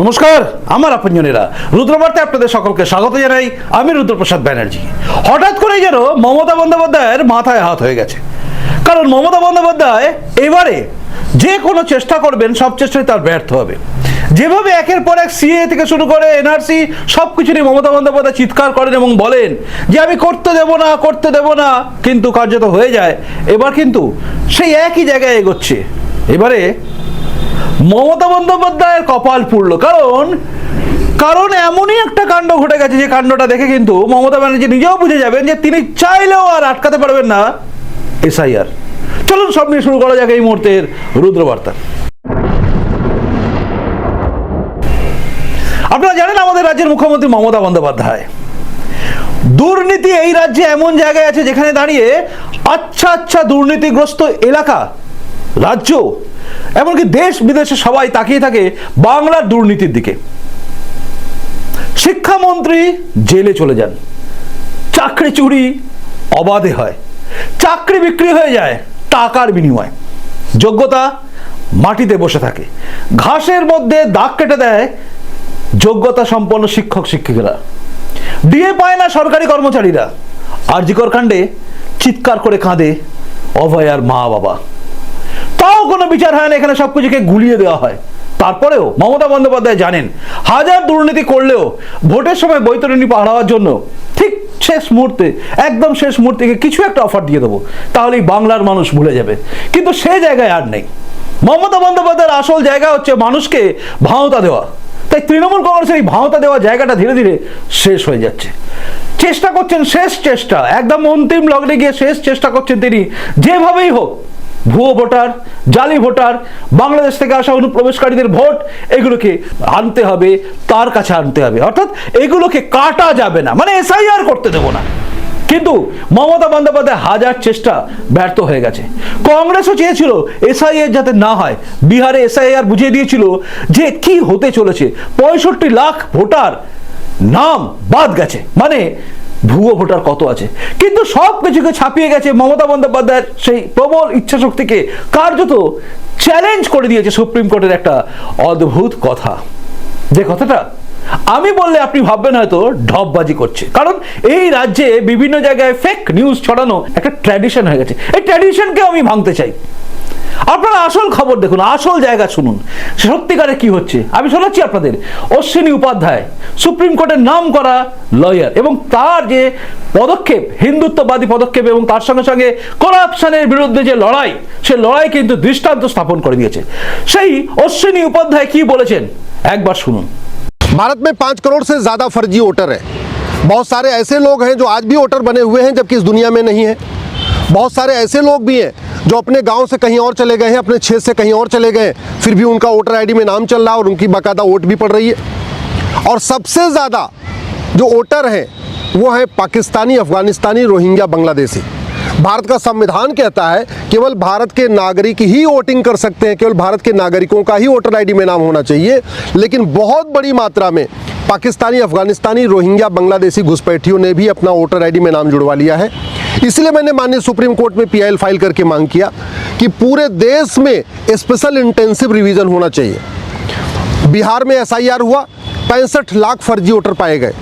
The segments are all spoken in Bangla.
নমস্কার, আমার আপনজনেরা। রুদ্রবার্তে আপনাদের সকলকে স্বাগত জানাই আমি রুদ্রপ্রসাদ ব্যানার্জি। হঠাৎ করে যেন মমতা বন্দ্যোপাধ্যায়ের মাথায় হাত হয়ে গেছে। কারণ মমতা বন্দ্যোপাধ্যায় এবারে যে কোনো চেষ্টা করবেন, সব চেষ্টায় তার ব্যর্থ হবে। যেভাবে একের পর এক সিএ থেকে শুরু করে এনআরসি সব কিছু নিয়ে মমতা বন্দ্যোপাধ্যায় চিৎকার করেন এবং বলেন যে, আমি করতে দেব না, করতে দেব না। কিন্তু কার্যত হয়ে যায়। এবার কিন্তু সেই একই জায়গায় এগোচ্ছে। এবারে মমতা বন্দ্যোপাধ্যায়ের কপাল পুড়ল। কারণ কারণ এমনই একটা কাণ্ড ঘটে গেছে যে কাণ্ডটা দেখে কিন্তু মমতা ব্যানার্জি নিজেও বুঝে যাবেন যে তিনি চাইলেও আর আটকাতে পারবেন না এসআইআর। চলুন, সব নিয়ে শুরু করা যাক এই মুহূর্তের রুদ্রবার্তা। আপনারা জানেন আমাদের রাজ্যের মুখ্যমন্ত্রী মমতা বন্দ্যোপাধ্যায়। দুর্নীতি এই রাজ্যে এমন জায়গায় আছে যেখানে দাঁড়িয়ে আচ্ছা আচ্ছা দুর্নীতিগ্রস্ত এলাকা, রাজ্য এমনকি দেশ বিদেশে সবাই তাকিয়ে থাকে বাংলার দুর্নীতির দিকে। শিক্ষামন্ত্রী জেলে চলে যান। চাকরি চুরি অবাধে হয়। চাকরি বিক্রি হয়ে যায় টাকার বিনিময়। যোগ্যতা মাটিতে বসে থাকে। ঘাসের মধ্যে দাগ কেটে দেয় যোগ্যতা সম্পন্ন শিক্ষক শিক্ষিকারা। ডিএ পায় না সরকারি কর্মচারীরা। আরজিকর কাণ্ডে চিৎকার করে কাঁদে অভয়ার মা বাবা তাও কোনো বিচার হয় না, এখানে সব কিছুকে গুলিয়ে দেওয়া হয়। তারপরেও মমতা বন্দ্যোপাধ্যায় জানেন, হাজার দুর্নীতি করলেও ভোটের সময় বৈতরণী পার হওয়ার জন্য ঠিক শেষ মুহূর্তে, একদম শেষ মুহূর্তে কিছু একটা অফার দিয়ে দেবো, তাহলেই বাংলার মানুষ ভুলে যাবে। কিন্তু সে জায়গায় আর নেই। মমতা বন্দ্যোপাধ্যায়ের আসল জায়গা হচ্ছে মানুষকে ভাওতা দেওয়া। তাই তৃণমূল কংগ্রেসের এই ভাওতা দেওয়া জায়গাটা ধীরে ধীরে শেষ হয়ে যাচ্ছে। চেষ্টা করছেন শেষ চেষ্টা, একদম অন্তিম লগ্নে গিয়ে শেষ চেষ্টা করছেন তিনি, যেভাবেই হোক। ভুয়ো ভোটার, জালি ভোটার, বাংলাদেশ থেকে আসা অনুপ্রবেশকারীদের ভোট, এগুলোকে আনতে হবে, তার কাছে আনতে হবে। অর্থাৎ এগুলোকে কাটা যাবে না মানে এসআইআর করতে দেবো না। কিন্তু মমতা বন্দ্যোপাধ্যায় হাজার চেষ্টা ব্যর্থ হয়ে গেছে। কংগ্রেসও চেয়েছিল এসআইআর যাতে না হয়। বিহারে এসআইআর বুঝিয়ে দিয়েছিল যে কি হতে চলেছে। পঁয়ষট্টি লাখ ভোটার নাম বাদ গেছে। মানে ভুয়ো ভোটার কত আছে? কিন্তু সব কিছুকে ছাপিয়ে গেছে মমতা বন্দ্যোপাধ্যায়ের সেই প্রবল ইচ্ছাশক্তিকে কার্যত চ্যালেঞ্জ করে দিয়েছে সুপ্রিম কোর্টের একটা অদ্ভুত কথা। যে কথাটা আমি বললে আপনি ভাববেন হয়তো ঢপবাজি করছে। কারণ এই রাজ্যে বিভিন্ন জায়গায় ফেক নিউজ ছড়ানো একটা ট্র্যাডিশন হয়ে গেছে। এই ট্র্যাডিশনকেও আমি ভাঙতে চাই। আপনারা আসল খবর দেখুন আসল জায়গা শুনুন সত্যিকারে কি হচ্ছে আমি শোনাচ্ছি আপনাদের অশ্বিনী উপাধ্যায় সুপ্রিম কোর্টের নাম করা লয়ার এবং তার যে পদক্ষেপ হিন্দুত্ববাদী পদক্ষেপ এবং তার সঙ্গে সঙ্গে করাপশনের বিরুদ্ধে যে লড়াই সে লড়াই কিন্তু দৃষ্টান্ত স্থাপন করে দিয়েছে সেই অশ্বিনী উপাধ্যায় কি বলেছেন একবার শুনুন भारत में पाँच करोड़ से ज़्यादा फर्जी वोटर है बहुत सारे ऐसे लोग हैं जो आज भी वोटर बने हुए हैं जबकि इस दुनिया में नहीं है बहुत सारे ऐसे लोग भी हैं जो अपने गाँव से कहीं और चले गए हैं, अपने क्षेत्र से कहीं और चले गए फिर भी उनका वोटर आईडी में नाम चल रहा है और उनकी बाकायदा वोट भी पड़ रही है। और सबसे ज़्यादा जो वोटर हैं, वो हैं पाकिस्तानी, अफगानिस्तानी, रोहिंग्या, बांग्लादेशी। भारत का संविधान कहता है, केवल भारत के नागरिक ही वोटिंग कर सकते हैं, केवल भारत के नागरिकों का ही वोटर आईडी में नाम होना चाहिए। लेकिन बहुत बड़ी मात्रा में पाकिस्तानी, अफगानिस्तानी, रोहिंग्या, बांग्लादेशी घुसपैठियों ने भी अपना वोटर आईडी में नाम जुड़वा लिया है। इसलिए मैंने माननीय सुप्रीम कोर्ट में पीआईएल फ़ाइल करके मांग किया कि पूरे देश में स्पेशल इंटेंसिव रिवीजन होना चाहिए। बिहार में एसआईआर हुआ, पैंसठ लाख फर्जी वोटर पाए गए।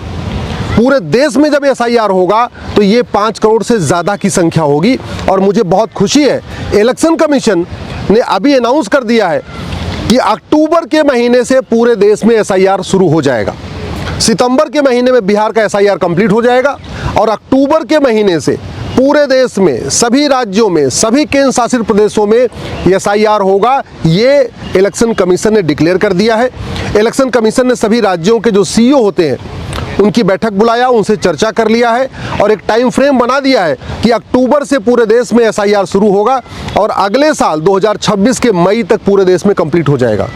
पूरे देश में जब एसआईआर होगा तो ये पाँच करोड़ से ज़्यादा की संख्या होगी और मुझे बहुत खुशी है। इलेक्शन कमीशन ने अभी अनाउंस कर दिया है कि अक्टूबर के महीने से पूरे देश में एसआईआर शुरू हो जाएगा। सितंबर के महीने में बिहार का एसआईआर कंप्लीट हो जाएगा और अक्टूबर के महीने से पूरे देश में, सभी राज्यों में, सभी केंद्र शासित प्रदेशों में एसआईआर होगा। ये इलेक्शन कमीशन ने डिक्लेयर कर दिया है। इलेक्शन कमीशन ने सभी राज्यों के जो सीईओ होते हैं, उनकी बैठक बुलाया, उनसे चर्चा कर लिया है और एक टाइम फ्रेम बना दिया है कि अक्टूबर से पूरे देश में एसआईआर शुरू होगा और अगले साल 2026 के मई तक पूरे देश में कंप्लीट हो जाएगा।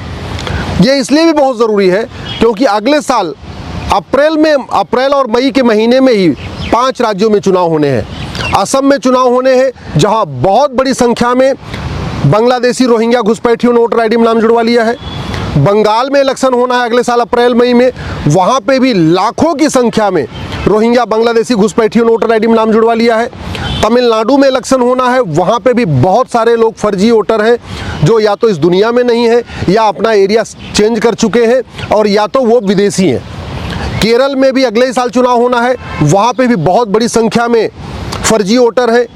ये इसलिए भी बहुत ज़रूरी है क्योंकि अगले साल, अप्रैल में, अप्रैल और मई के महीने में ही पाँच राज्यों में चुनाव होने हैं। असम में चुनाव होने हैं, जहाँ बहुत बड़ी संख्या में बांग्लादेशी रोहिंग्या घुसपैठियों ने वोटर आई में नाम जुड़वा लिया है। बंगाल में इलेक्शन होना है अगले साल अप्रैल, मई में। वहाँ पे भी लाखों की संख्या में रोहिंग्या बांग्लादेशी घुसपैठियों ने वोटर आईडी में नाम जुड़वा लिया है। तमिलनाडु में इलेक्शन होना है, वहाँ पे भी बहुत सारे लोग फर्जी वोटर हैं, जो या तो इस दुनिया में नहीं है, या अपना एरिया चेंज कर चुके हैं, और या तो वो विदेशी हैं। केरल में भी अगले साल चुनाव होना है। वहाँ पे भी बहुत बड़ी संख्या में फर्जी वोटर हैं।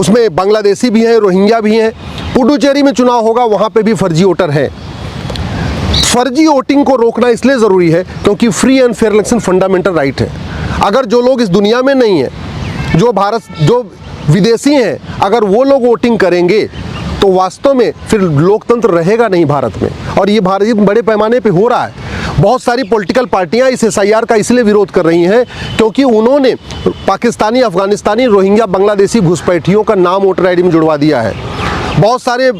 उसमें बांग्लादेशी भी हैं, रोहिंग्या भी हैं। पुडुचेरी में चुनाव होगा, वहाँ पे भी फर्जी वोटर हैं। फर्जी वोटिंग को रोकना इसलिए ज़रूरी है क्योंकि free and fair election fundamental right है। अगर जो लोग इस दुनिया में नहीं हैं, जो भारत, जो विदेशी हैं, अगर वो लोग वोटिंग करेंगे तो वास्तव में फिर लोकतंत्र रहेगा नहीं भारत में। और ये भारत बड़े पैमाने पे हो रहा है। बहुत सारी पॉलिटिकल पार्टियाँ इस एस का इसलिए विरोध कर रही हैं क्योंकि उन्होंने पाकिस्तानी, अफगानिस्तानी, रोहिंग्या, बांग्लादेशी घुसपैठियों का नाम वोटर आईडी में जुड़वा दिया है। बहुत सारे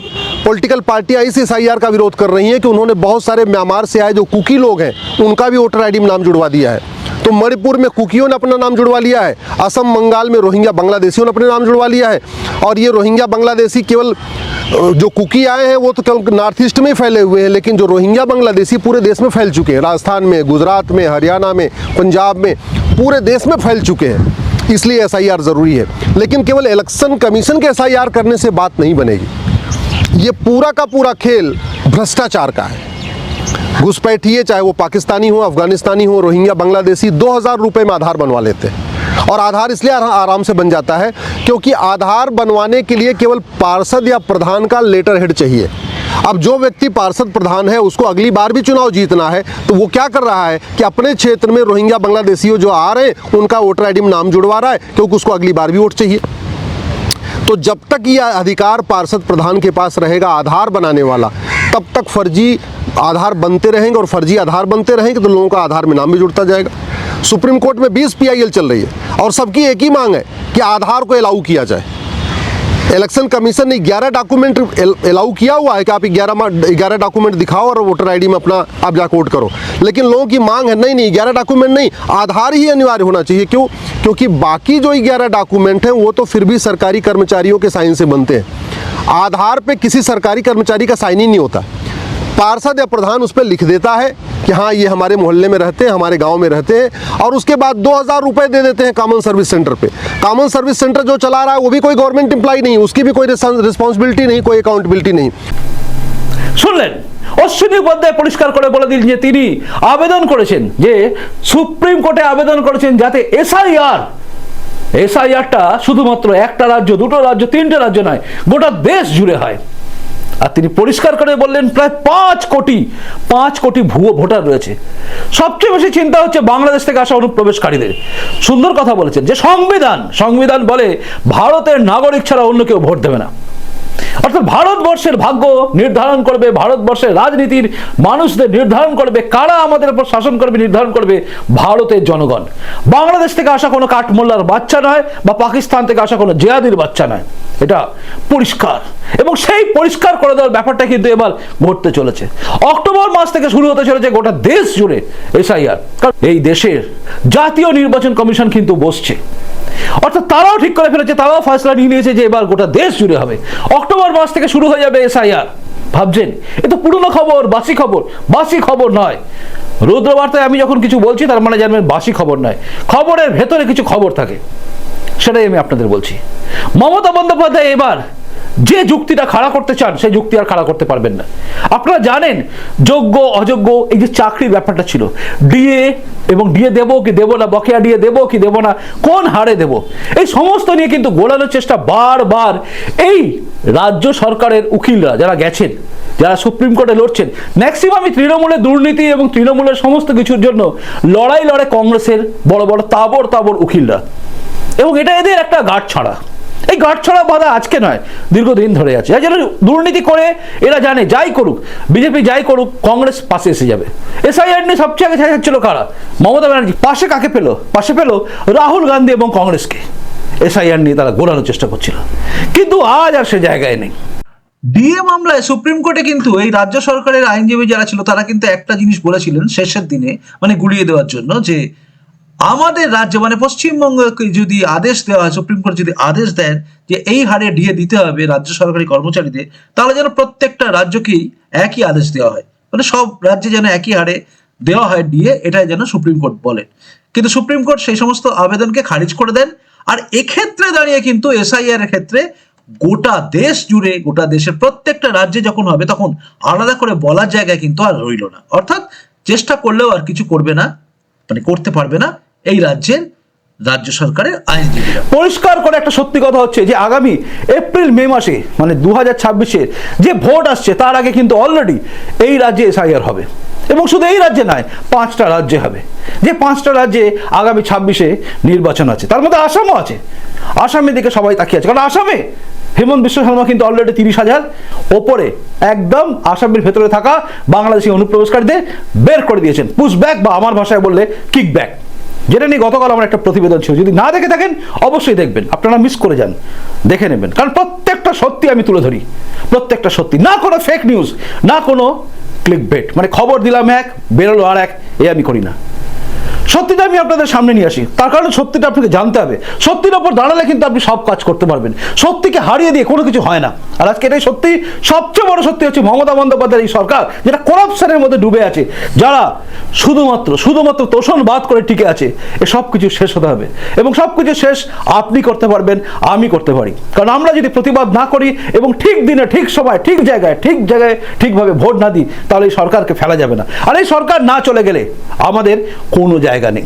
पॉलिटिकल पार्टियाँ इस एस का विरोध कर रही हैं कि उन्होंने बहुत सारे म्यांमार से आए जो कुकी लोग हैं, उनका भी वोटर आईडी में नाम जुड़वा दिया है। तो मणिपुर में कुकियों ने अपना नाम जुड़वा लिया है। असम, बंगाल में रोहिंग्या बांग्लादेशियों ने अपने नाम जुड़वा लिया है। और ये रोहिंग्या बांग्लादेशी केवल जो कुकी आए हैं, वो तो नॉर्थ ईस्ट में फैले हुए हैं, लेकिन जो रोहिंग्या बांग्लादेशी पूरे देश में फैल चुके हैं। राजस्थान में, गुजरात में, हरियाणा में, पंजाब में, पूरे देश में फैल चुके हैं। इसलिए एसआईआर ज़रूरी है। लेकिन केवल इलेक्शन कमीशन के एसआईआर करने से बात नहीं बनेगी। ये पूरा का पूरा खेल भ्रष्टाचार का है। घुसपैठिए चाहे वो पाकिस्तानी हो, अफगानिस्तानी हो, रोहिंग्या, बांग्लादेशी, दो हज़ार रुपये में आधार बनवा लेते हैं। और आधार इसलिए आराम से बन जाता है क्योंकि आधार बनवाने के लिए केवल पार्षद या प्रधान का लेटर हेड चाहिए। अब जो व्यक्ति पार्षद प्रधान है, उसको अगली बार भी चुनाव जीतना है तो वो क्या कर रहा है कि अपने क्षेत्र में रोहिंग्या बांग्लादेशियों जो आ रहे हैं, उनका वोटर आई में नाम जुड़वा रहा है, क्योंकि उसको अगली बार भी वोट चाहिए। तो जब तक यह अधिकार पार्षद प्रधान के पास रहेगा, आधार बनाने वाला तब तक फर्जी आधार बनते रहेंगे और फर्जी आधार बनते रहेंगे तो लोगों का आधार में नाम भी जुड़ता जाएगा। सुप्रीम कोर्ट में 20 पीआईएल चल रही है और सबकी एक ही मांग है कि आधार को अलाउ किया जाए। इलेक्शन कमीशन ने 11 डॉक्यूमेंट अलाउ किया हुआ है कि आप 11 ग्यारह डॉक्यूमेंट दिखाओ और वोटर आईडी में अपना आप जाकर वोट करो। लेकिन लोगों की मांग है, नहीं नहीं 11 डॉक्यूमेंट नहीं, आधार ही अनिवार्य होना चाहिए। क्यों? क्योंकि बाकी जो 11 डॉक्यूमेंट हैं, वो तो फिर भी सरकारी कर्मचारियों के साइन से बनते हैं। आधार पे किसी सरकारी कर्मचारी का साइन ही नहीं होता। पार्षद या प्रधान उस पर लिख देता है कि हाँ ये हमारे मोहल्ले में रहते हैं हमारे गांव में रहते हैं और उसके बाद दो हज़ार रुपये दे देते हैं कॉमन सर्विस सेंटर पे कॉमन सर्विस सेंटर जो चला रहा है वो भी कोई गवर्नमेंट एम्प्लॉय नहीं उसकी भी कोई रिस्पॉन्सिबिलिटी नहीं कोई अकाउंटेबिलिटी नहीं শুনলেন অশ্বিনী উপাধ্যায় পরিষ্কার করে বলে দিন যে তিনি আবেদন করেছেন যে সুপ্রিম কোর্টে আবেদন করেছেন যাতে এসআইআর এসআইআরটা শুধুমাত্র একটা রাজ্য দুটো রাজ্য তিনটে রাজ্য নয় গোটা দেশ জুড়ে হয় আর তিনি পরিষ্কার করে বললেন, প্রায় পাঁচ কোটি পাঁচ কোটি ভুয়ো ভোটার রয়েছে। সবচেয়ে বেশি চিন্তা হচ্ছে বাংলাদেশ থেকে আসা অনুপ্রবেশকারীদের। সুন্দর কথা বলেছেন যে সংবিধান সংবিধান বলে ভারতের নাগরিক ছাড়া অন্য কেউ ভোট দেবে না। অর্থাৎ ভারতবর্ষের ভাগ্য নির্ধারণ করবে, ভারতবর্ষের রাজনীতির মানুষদের নির্ধারণ করবে, কারা আমাদের উপর শাসন করবে, নির্ধারণ করবে ভারতের জনগণ। বাংলাদেশ থেকে আসা কোনো কাঠমোল্লার বাচ্চা নয় বা পাকিস্তান থেকে আসা কোনো জেহাদির বাচ্চা নয়। এটা পরিষ্কার। এবং সেই পরিষ্কার করে দেওয়ার ব্যাপারটা কিন্তু এবার ঘটতে চলেছে। অক্টোবর মাস থেকে শুরু হতে চলেছে গোটা দেশ জুড়ে এসআইআর। এই দেশের জাতীয় নির্বাচন কমিশন কিন্তু বসছে। অর্থাৎ তারাও ঠিক করে ফেলেছে, তারাও ফয়সলা নিয়ে নিয়েছে যে এবার গোটা দেশ জুড়ে হবে। অক্টোবর মাস থেকে শুরু হয়ে যাবে এসআইআর। ভাবছেন? এ তো পুরনো খবর, বাসি খবর। বাসি খবর নয়। রৌদ্রবার্তায় আমি যখন কিছু বলছি, তার মানে জানবেন বাসি খবর নয়। খবরের ভেতরে কিছু খবর থাকে। সেটাই আমি আপনাদের বলছি। মমতা বন্দ্যোপাধ্যায় এবার যে যুক্তিটা খাড়া করতে চান, সেই যুক্তি আর খাড়া করতে পারবেন না। আপনারা জানেন, যোগ্য, অযোগ্য, এই যে চাকরির ব্যাপারটা ছিল। ডিএ এবং ডিএ দেবো কি দেবো না, বকেয়া ডিএ দেবো কি দেবো না, কোন হারে দেবো? এই সমস্ত নিয়ে কিন্তু গোড়ানোর চেষ্টা বারবার। এই রাজ্য সরকারের উকিলরা যারা গেছেন, যারা সুপ্রিম কোর্টে লড়ছেন ম্যাক্সিমামই তৃণমূলের দুর্নীতি এবং তৃণমূলের সমস্ত কিছুর জন্য লড়াই লড়ে কংগ্রেসের বড় বড় তাবর তাবর উকিলরা। এবং এটা এদের একটা গাঁট ছাড়া এই গাঁট ছড়া বাধা আজকে নয়, দীর্ঘদিন ধরে আছে। যারা দুর্নীতি করে এরা জানে, যাই করুক, বিজেপি যাই করুক, কংগ্রেস পাশে এসে যাবে। এসআইআর নিয়ে সবচেয়ে আগে ছাড়ছিল কারা? মমতা ব্যানার্জি। পাশে কাকে পেল? পাশে পেল রাহুল গান্ধী এবং কংগ্রেসকে। এসআইআর নিয়ে তারা গোলানোর চেষ্টা করছিল। কিন্তু আজ আর সে জায়গায় নেই। ডিএ মামলায় সুপ্রিম কোর্টে কিন্তু এই রাজ্য সরকারের আইনজীবী যারা ছিল, তারা কিন্তু একটা জিনিস বলেছিলেন শেষের দিনে মানে গুলিয়ে দেওয়ার জন্য, যে আমাদের রাজ্য মানে পশ্চিমবঙ্গকে যদি আদেশ দেওয়া হয় সুপ্রিম কোর্ট যদি আদেশ দেন যে এই হারে ডিএ দিতে হবে রাজ্য সরকারি কর্মচারীদের, তাহলে যেন প্রত্যেকটা রাজ্যকেই একই আদেশ দেওয়া হয়। মানে সব রাজ্যে যেন একই হারে দেওয়া হয় ডিএ এটাই যেন সুপ্রিম কোর্ট বলেন। কিন্তু সুপ্রিম কোর্ট সেই সমস্ত আবেদনকে খারিজ করে দেন, আর এক্ষেত্রে দাঁড়িয়ে কিন্তু এসআইআর এর ক্ষেত্রে গোটা দেশ জুড়ে, গোটা দেশের প্রত্যেকটা রাজ্যে যখন হবে, তখন আলাদা করে বলার জায়গায় কিন্তু আর রইল না। অর্থাৎ চেষ্টা করলেও আর কিছু করবে না মানে করতে পারবে না। এই রাজ্যের রাজ্য সরকারের আইনজীবীরা। পরিষ্কার করে একটা সত্যি কথা হচ্ছে যে আগামী এপ্রিল, মে মাসে মানে দু হাজার যে ভোট আসছে, তার আগে কিন্তু অলরেডি এই রাজ্যে এসআইআর হবে। এবং শুধু এই রাজ্যে নয়, পাঁচটা রাজ্যে হবে। যে পাঁচটা রাজ্যে আগামী ছাব্বিশে নির্বাচন আছে, তার মধ্যে আসামও আছে। আসামের দিকে সবাই তাকিয়ে আছে, কারণ আসামে হেমন্ত বিশ্ব শর্মা কিন্তু অলরেডি তিরিশ হাজার, ওপরে একদম আসামের ভেতরে থাকা বাংলাদেশি অনুপ্রবেশকারীদের বের করে দিয়েছেন। পুশ ব্যাক বা আমার ভাষায় বললে কিক ব্যাক যেটা নিয়ে গতকাল আমার একটা প্রতিবেদন ছিল। যদি না দেখে থাকেন, অবশ্যই দেখবেন। আপনারা মিস করে যান। দেখে নেবেন। কারণ প্রত্যেকটা সত্যি আমি তুলে ধরি। প্রত্যেকটা সত্যি। না কোনো ফেক নিউজ না কোনো ক্লিক বেট মানে খবর দিলাম এক, বেরোলো আর এক, এ আমি করি না। সত্যিটা আমি আপনাদের সামনে নিয়ে আসি। তার কারণে সত্যিটা আপনাকে জানতে হবে। সত্যির ওপর দাঁড়ালে কিন্তু আপনি সব কাজ করতে পারবেন। সত্যিকে হারিয়ে দিয়ে কোনো কিছু হয় না। আর আজকে এটাই সত্যি। সবচেয়ে বড় সত্যি হচ্ছে মমতা বন্দ্যোপাধ্যায়ের এই সরকার, যেটা করাপশনের মধ্যে ডুবে আছে। যারা শুধুমাত্র শুধুমাত্র তোষণ বাদ করে টিকে আছে, এ সব কিছু শেষ হতে হবে। এবং সব কিছু শেষ আপনি করতে পারবেন, আমি করতে পারি। কারণ আমরা যদি প্রতিবাদ না করি এবং ঠিক দিনে, ঠিক সময়, ঠিক জায়গায় ঠিক জায়গায় ঠিকভাবে ভোট না দিই, তাহলে এই সরকারকে ফেলা যাবে না। আর এই সরকার না চলে গেলে আমাদের কোনো জায়গা নেই।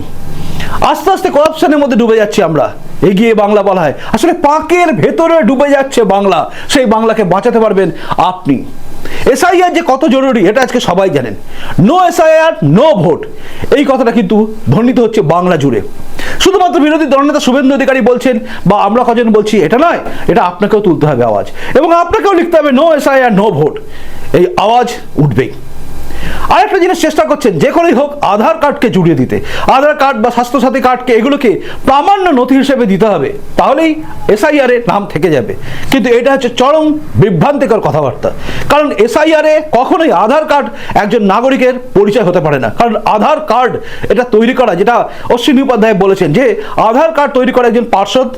আস্তে আস্তে করাপশনের মধ্যে ডুবে যাচ্ছি আমরা। এগিয়ে বাংলা বলা হয়। আসলে পাঁকের ভেতরে ডুবে যাচ্ছে বাংলা। সেই বাংলাকে বাঁচাতে পারবেন আপনি। এসআইআর যে কত জরুরি, এটা আজকে সবাই জানেন। নো এসআইআর নো ভোট এই কথাটা কিন্তু ধ্বনিত হচ্ছে বাংলা জুড়ে। শুধুমাত্র বিরোধী দলনেতা শুভেন্দু অধিকারী বলছেন, বা আমরা কজন বলছি, এটা নয়। এটা আপনাকেও তুলতে হবে আওয়াজ। এবং আপনাকেও লিখতে হবে নো এসআইআর নো ভোট এই আওয়াজ উঠবেই। আরেকটা জিনিস চেষ্টা করছেন, যে করেই হোক আধার কার্ডকে জুড়িয়ে দিতে। আধার কার্ড বা স্বাস্থ্যসাথী কার্ডকে এগুলোকে প্রামাণ্য নথি হিসেবে দিতে হবে। তাহলেই এসআইআর এর নাম থেকে যাবে। কিন্তু এটা হচ্ছে চরম বিভ্রান্তিকর কথাবার্তা। কারণ এসআইআর এ কখনোই আধার কার্ড একজন নাগরিকের পরিচয় হতে পারে না। কারণ আধার কার্ড এটা তৈরি করা, যেটা অশ্বিনী উপাধ্যায় বলেছেন যে আধার কার্ড তৈরি করা একজন পার্ষদ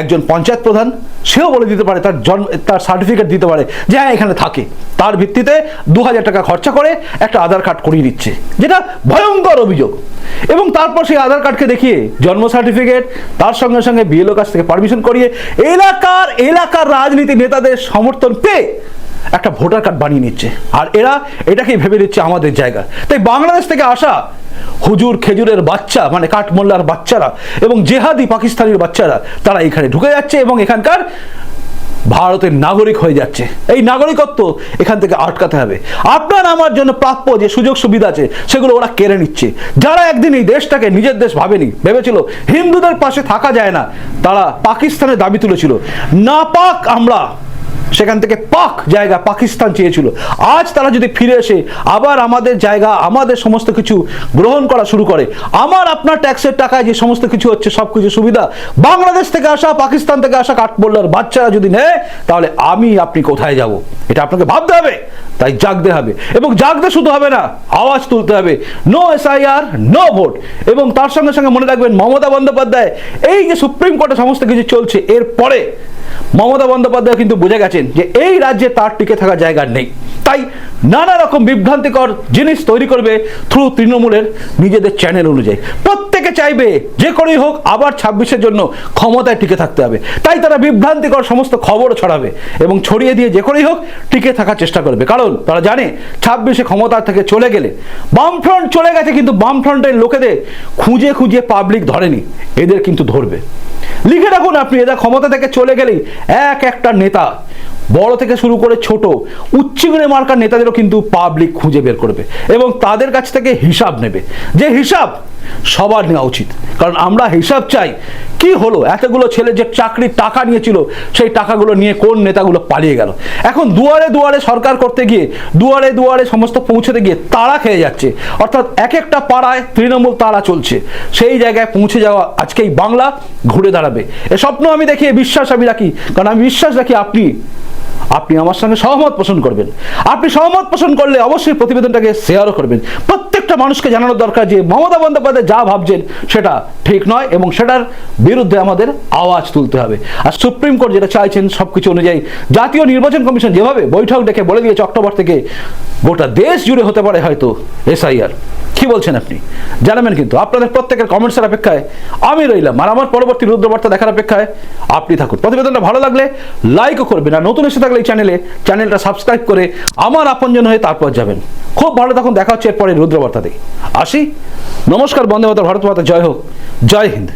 একজন পঞ্চায়েত প্রধান, সেও বলে দিতে পারে, তার জন্ম, তার সার্টিফিকেট দিতে পারে যে হ্যাঁ এখানে থাকে। তার ভিত্তিতে দু হাজার টাকা খরচা করে একটা আধার কার্ড করিয়ে দিচ্ছে, যেটা ভয়ঙ্কর অভিযোগ। এবং তারপর সেই আধার কার্ডকে দেখিয়ে জন্ম সার্টিফিকেট তার সঙ্গে সঙ্গে বিএলও কাছ থেকে পারমিশন করিয়ে এলাকার এলাকার রাজনীতি নেতাদের সমর্থন পেয়ে একটা ভোটার কার্ড বানিয়ে নিচ্ছে। আর এরা এটাকেই ভেবে নিচ্ছে আমাদের জায়গা। তাই বাংলাদেশ থেকে আসা হুজুর খেজুরের বাচ্চা মানে কাঠমোল্লার বাচ্চারা এবং জেহাদি পাকিস্তানির বাচ্চারা, তারা এখানে ঢুকে যাচ্ছে এবং এখানকার ভারতের নাগরিক হয়ে যাচ্ছে। এই নাগরিকত্ব এখান থেকে আটকাতে হবে। আপনার আমার জন্য প্রাপ্য যে সুযোগ সুবিধা আছে, সেগুলো ওরা কেড়ে নিচ্ছে। যারা একদিন এই দেশটাকে নিজের দেশ ভাবেনি, ভেবেছিল হিন্দুদের পাশে থাকা যায় না, তারা পাকিস্তানের দাবি তুলেছিল না পাক আমরা সেখান থেকে পাক জায়গা পাকিস্তান চেয়েছিল। আজ তারা যদি ফিরে এসে আবার আমাদের জায়গা, আমাদের সমস্ত কিছু গ্রহণ করা শুরু করে, আমার আপনার ট্যাক্সের টাকায় যে সমস্ত কিছু হচ্ছে, সব কিছু সুবিধা, বাংলাদেশ থেকে আসা, পাকিস্তান থেকে আসা কাঠমোল্লার বাচ্চারা যদি নেয়, তাহলে আমি আপনি কোথায় যাব? এটা আপনাকে ভাবতে হবে, তাই জাগতে হবে। এবং জাগতে শুধু হবে না, আওয়াজ তুলতে হবে। নো এসআইআর নো ভোট এবং তার সঙ্গে সঙ্গে মনে রাখবেন, মমতা বন্দ্যোপাধ্যায়, এই যে সুপ্রিম কোর্টে সমস্ত কিছু চলছে এর পরে মমতা বন্দ্যোপাধ্যায় কিন্তু বুঝে গেছেন যে এই রাজ্যে তার টিকে থাকার জায়গা নেই। তাই নানা রকম বিভ্রান্তিকর জিনিস তৈরি করবে থ্রু তৃণমূলের নিজেদের চ্যানেল অনুযায়ী। প্রত্যেকে চাইবে যে করেই হোক আবার ছাব্বিশের জন্য ক্ষমতায় টিকে থাকতে হবে। তাই তারা বিভ্রান্তিকর সমস্ত খবর ছড়াবে এবং ছড়িয়ে দিয়ে যে করেই হোক টিকে থাকার চেষ্টা করবে। কারণ তারা জানে ছাব্বিশে ক্ষমতা থেকে চলে গেলে বামফ্রন্ট চলে গেছে কিন্তু বামফ্রন্টের লোকেদের খুঁজে খুঁজে পাবলিক ধরেনি। এদের কিন্তু ধরবে। লিখে রাখুন আপনি, এরা ক্ষমতা থেকে চলে গেলেই এক একটা নেতা বড় থেকে শুরু করে ছোট উচ্চিগুণে মার্কার নেতাদেরও কিন্তু পাবলিক খুঁজে বের করবে এবং তাদের কাছ থেকে হিসাব নেবে। যে হিসাব সবার নেওয়া উচিত। কারণ আমরা হিসাব চাই, কি হলো? এতগুলো ছেলে যে চাকরির টাকা নিয়েছিল, সেই টাকাগুলো নিয়ে কোন নেতাগুলো পালিয়ে গেল? এখন দুয়ারে দুয়ারে সরকার করতে গিয়ে, দুয়ারে দুয়ারে সমস্ত পৌঁছতে গিয়ে তারা খেয়ে যাচ্ছে। অর্থাৎ এক একটা পাড়ায় তৃণমূল তারা চলছে। সেই জায়গায় পৌঁছে যাওয়া আজকেই বাংলা ঘুরে দাঁড়াবে। এ স্বপ্ন আমি দেখি বিশ্বাস আমি রাখি। কারণ আমি বিশ্বাস রাখি আপনি আপনি আমার সঙ্গে সহমত পোষণ করবেন। আপনি সহমত পোষণ করলে অবশ্যই প্রতিবেদনটাকে শেয়ারও করবেন। প্রত্যেকটা মানুষকে জানানোর দরকার যে মমতা বন্দ্যোপাধ্যায় যা ভাবছেন, সেটা ঠিক নয় এবং সেটার বিরুদ্ধে আমাদের আওয়াজ তুলতে হবে। আর সুপ্রিম কোর্ট যেটা চাইছেন সব কিছু অনুযায়ী জাতীয় নির্বাচন কমিশন যেভাবে বৈঠক ডেকে বলে দিয়েছে অক্টোবর থেকে, গোটা দেশ জুড়ে হতে পারে হয়তো এসআইআর। কি বলছেন আপনি? জানাবেন কিন্তু। আপনাদের প্রত্যেকের কমেন্টসের অপেক্ষায় আমি রইলাম। আর আমার পরবর্তী রুদ্রবার্তা দেখার অপেক্ষায় আপনি থাকুন। প্রতিবেদনটা ভালো লাগলে লাইকও করবেন। আর নতুন এসে থাকলে এই চ্যানেলে চ্যানেলটা সাবস্ক্রাইব করে আমার আপনজন হয়ে তারপর যাবেন। খুব ভালো তখন দেখা হচ্ছে এরপরে রুদ্রবার্তাতে। আসি। নমস্কার বন্দে মাতা ভারত মাতা। জয় হোক। জয় হিন্দ।